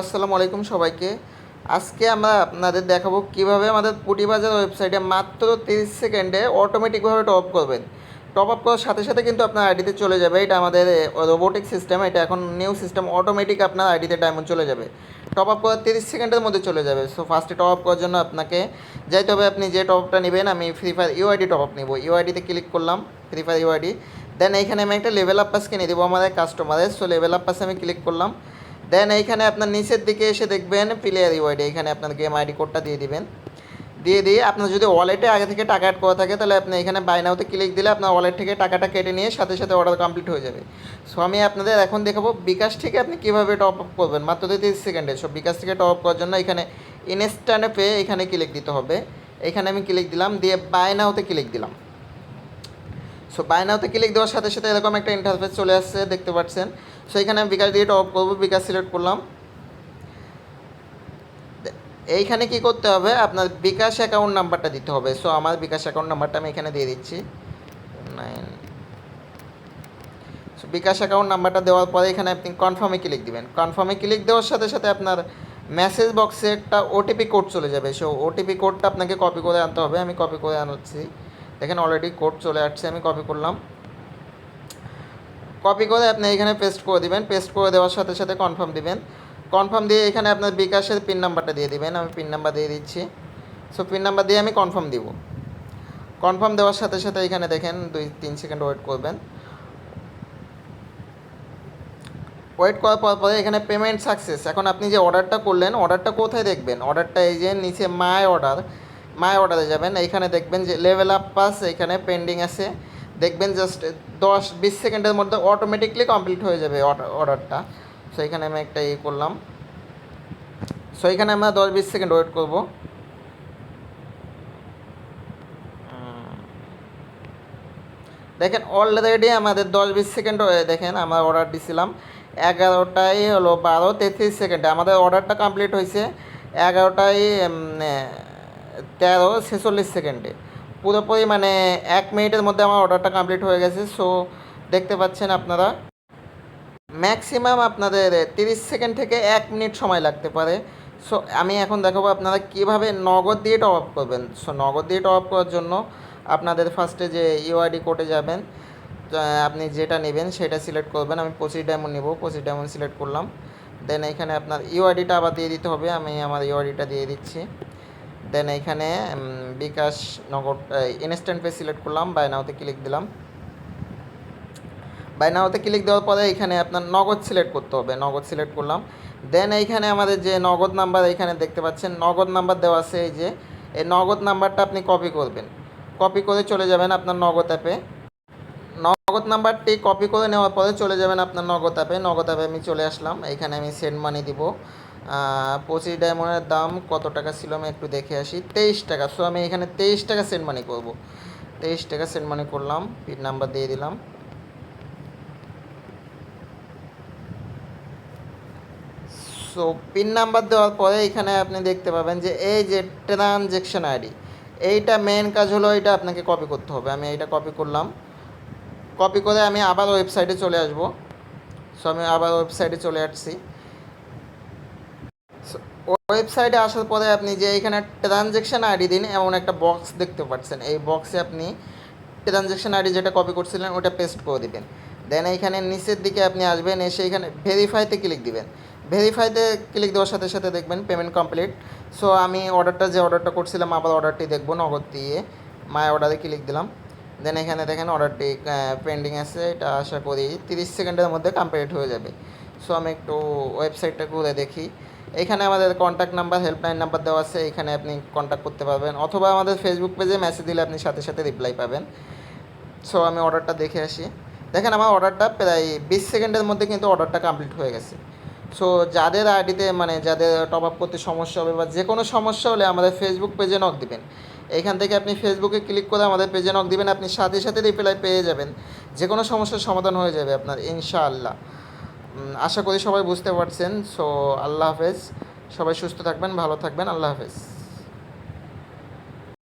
আসসালামু আলাইকুম সবাইকে। আজকে আমরা আপনাদের দেখাবো কীভাবে আমাদের পুটিবাজার ওয়েবসাইটে মাত্র তিরিশ সেকেন্ডে অটোমেটিকভাবে টপ আপ করবেন। টপ আপ করার সাথে সাথে কিন্তু আপনার আইডিতে চলে যাবে। এটা আমাদের রোবোটিক সিস্টেম এটা এখন নিউ সিস্টেম অটোমেটিক আপনার আইডিতে ডায়মন্ড চলে যাবে। টপ আপ করার তিরিশ সেকেন্ডের মধ্যে চলে যাবে। সো ফার্স্টে টপ আপ করার জন্য আপনাকে যাইতে হবে, আপনি যে টপ আপটা নেবেন, আমি Free Fire UID top up নেব। ইউআইডিতে ক্লিক করলাম ফ্রি ফায়ার ইউআইডি দেন এইখানে আমি একটা লেভেল আপ পাস কিনে দেবো আমাদের কাস্টমারের সো লেভেল আপ পাসে আমি ক্লিক করলাম। দেন এইখানে আপনার নিচের দিকে এসে দেখবেন প্লেয়ার ইউআইডি এখানে আপনার গেম আইডি কোডটা দিয়ে দিবেন। দিয়ে দিয়ে আপনার যদি ওয়ালেটে আগে থেকে টাকা অ্যাড করা থাকে, তাহলে আপনি এখানে বাই নাওতে ক্লিক দিলে আপনার ওয়ালেট থেকে টাকাটা কেটে নিয়ে সাথে সাথে অর্ডার কমপ্লিট হয়ে যাবে। সো আমি আপনাদের এখন দেখাবো বিকাশ থেকে আপনি কীভাবে টপ আপ করবেন, মাত্র তিরিশ সেকেন্ডে সো বিকাশ থেকে টপ আপ করার জন্য এখানে ইনস্ট্যান্টে পে এখানে ক্লিক দিতে হবে। এখানে আমি ক্লিক দিলাম, দিয়ে বাই নাওতে ক্লিক দিলাম। সো বাই নাওতে ক্লিক দেওয়ার সাথে সাথে এরকম একটা ইন্টারফেস চলে আসছে, দেখতে পাচ্ছেন। সো এখানে আমি বিকাশ দিয়ে অফ করব, বিকাশ সিলেক্ট করলাম। এইখানে কি করতে হবে? আপনার বিকাশ অ্যাকাউন্ট নাম্বারটা দিতে হবে। সো আমার বিকাশ অ্যাকাউন্ট নাম্বারটা আমি এখানে দিয়ে দিচ্ছি। নাইন সো বিকাশ অ্যাকাউন্ট নাম্বারটা দেওয়ার পরে এখানে আপনি কনফার্মে ক্লিক দিবেন। কনফার্মে ক্লিক দেওয়ার সাথে সাথে আপনার মেসেজ বক্সে একটা ওটিপি কোড চলে যাবে। সো ওটিপি কোডটা আপনাকে কপি করে আনতে হবে। আমি কপি করে আনছি। দেখেন অলরেডি কোড চলে আসছে, আমি কপি করলাম। কপি করে আপনি এখানে পেস্ট করে দিবেন পেস্ট করে দেওয়ার সাথে সাথে কনফার্ম দিবেন। কনফার্ম দিয়ে এখানে আপনার বিকাশের পিন নাম্বারটা দিয়ে দিবেন, আমি পিন নাম্বার দিয়ে দিচ্ছি। সো পিন নাম্বার দিয়ে আমি কনফার্ম দিব। কনফার্ম দেওয়ার সাথে সাথে এখানে দেখেন, দুই, তিন সেকেন্ড ওয়েট করবেন। ওয়েট করার পর পরে এখানে পেমেন্ট সাকসেস এখন আপনি যে অর্ডারটা করলেন অর্ডারটা কোথায় দেখবেন? অর্ডারটা এই যে নিচে মাই অর্ডার মাই অর্ডারে যাবেন। এইখানে দেখবেন যে লেভেল আপ পাস এখানে পেন্ডিং আছে। দেখবেন জাস্ট দশ, বিশ সেকেন্ডের মধ্যে অটোমেটিকলি কমপ্লিট হয়ে যাবে অর্ডারটা সো এখানে আমি একটা ইয়ে করলাম। সো এখানে আমরা দশ, বিশ সেকেন্ড ওয়েট করব। দেখেন অলরেডি আমাদের দশ, বিশ সেকেন্ড দেখেন আমার অর্ডার দিছিলাম। এগারোটাই হলো বারো, তেত্রিশ সেকেন্ডে। আমাদের অর্ডারটা কমপ্লিট হয়েছে। এগারোটাই তেরো ছেচল্লিশ সেকেন্ডে। পুরোপুরি মানে এক মিনিটের মধ্যে আমার অর্ডারটা কমপ্লিট হয়ে গেছে সো দেখতে পাচ্ছেন আপনারা। ম্যাক্সিমাম আপনাদের তিরিশ সেকেন্ড থেকে এক মিনিট সময় লাগতে পারে। সো আমি এখন দেখাবো আপনারা কীভাবে নগদ দিয়ে টপ আপ করবেন। সো নগদ দিয়ে টপ আপ করার জন্য আপনাদের ফার্স্টে যে ইউআইডি কোডে যাবেন আপনি যেটা নেবেন সেটা সিলেক্ট করবেন। আমি পঁচিশ ডায়মন্ড নেব পঁচিশ ডায়মন্ড সিলেক্ট করলাম। দেন এখানে আপনার ইউআইডিটা আবার দিয়ে দিতে হবে। আমি আমার ইউআইডিটা দিয়ে দিচ্ছি। দেন এখানে bKash Nagad instant pay select করলাম বাই নাওতে ক্লিক দিলাম। বাই নাওতে ক্লিক দেওয়ার পরে এখানে আপনার নগদ সিলেক্ট করতে হবে, নগদ সিলেক্ট করলাম। দেন এইখানে আমাদের যে নগদ নাম্বার এখানে দেখতে পাচ্ছেন, নগদ নাম্বার দেওয়া আছে এই যে, এই নগদ নাম্বারটা আপনি কপি করবেন। কপি করে চলে যাবেন আপনার নগদ অ্যাপে নগদ নাম্বারটি কপি করে নেওয়ার পরে চলে যাবেন আপনার নগদ অ্যাপে নগদ অ্যাপে আমি চলে আসলাম, এখানে আমি সেন্ড মানি দিব। পঁচিশ ডায়মন্ডের দাম কত টাকা ছিল আমি একটু দেখে আসি। তেইশ টাকা। সো আমি এখানে তেইশ টাকা সেন্ড মানি করব। তেইশ টাকা সেন্ড মানি করলাম পিন নাম্বার দিয়ে দিলাম। সো পিন নাম্বার দেওয়ার পরে এখানে আপনি দেখতে পাবেন যে এই যে ট্রানজেকশন আইডি এইটা মেন কাজ হলো এটা আপনাকে কপি করতে হবে। আমি এইটা কপি করলাম। কপি করে আমি আবার ওয়েবসাইটে চলে আসব। সো আমি আবার ওয়েবসাইটে চলে আসছি। ওয়েবসাইটে আসার পরে আপনি যে এখানে ট্রানজেকশন আইডি দিন এমন একটা বক্স দেখতে পাচ্ছেন। এই বক্সে আপনি ট্রানজেকশন আইডি যেটা কপি করছিলেন, ওটা পেস্ট করে দিবেন। দেন এইখানে নিচের দিকে আপনি আসবেন, এসে এখানে ভেরিফাইতে ক্লিক দিবেন। ভেরিফাইতে ক্লিক দেওয়ার সাথে সাথে দেখবেন পেমেন্ট কমপ্লিট সো আমি অর্ডারটা যে অর্ডারটা করছিলাম, আবার অর্ডারটি দেখব, নগদ দিয়ে মাই অর্ডারে ক্লিক দিলাম। দেন এখানে দেখেন অর্ডারটি পেন্ডিং আছে, এটা আশা করি তিরিশ সেকেন্ডের মধ্যে কমপ্লিট হয়ে যাবে। সো আমি একটু ওয়েবসাইটটা ঘুরে দেখি। এখানে আমাদের কন্ট্যাক্ট নাম্বার হেল্পলাইন নাম্বার দেওয়া আছে, এখানে আপনি কন্ট্যাক্ট করতে পারবেন। অথবা আমাদের ফেসবুক পেজে মেসেজ দিলে আপনি সাথে সাথে রিপ্লাই পাবেন। সো আমি অর্ডারটা দেখে আসি। দেখেন, আমার অর্ডারটা প্রায় বিশ সেকেন্ডের মধ্যে কিন্তু অর্ডারটা কমপ্লিট হয়ে গেছে। সো যাদের আইডিতে মানে যাদের টপ আপ করতে সমস্যা হবে বা যে কোনো সমস্যা হলে আমাদের ফেসবুক পেজে নক দিবেন। এখান থেকে আপনি ফেসবুকে ক্লিক করে আমাদের পেজে নক দিবেন, আপনি সাথে সাথে রিপ্লাই পেয়ে যাবেন। যে কোনো সমস্যার সমাধান হয়ে যাবে আপনার, ইনশাআল্লাহ। আশা করি সবাই বুঝতে পারছেন। সো আল্লাহ হাফেজ। সবাই সুস্থ থাকবেন, ভালো থাকবেন। আল্লাহ হাফেজ।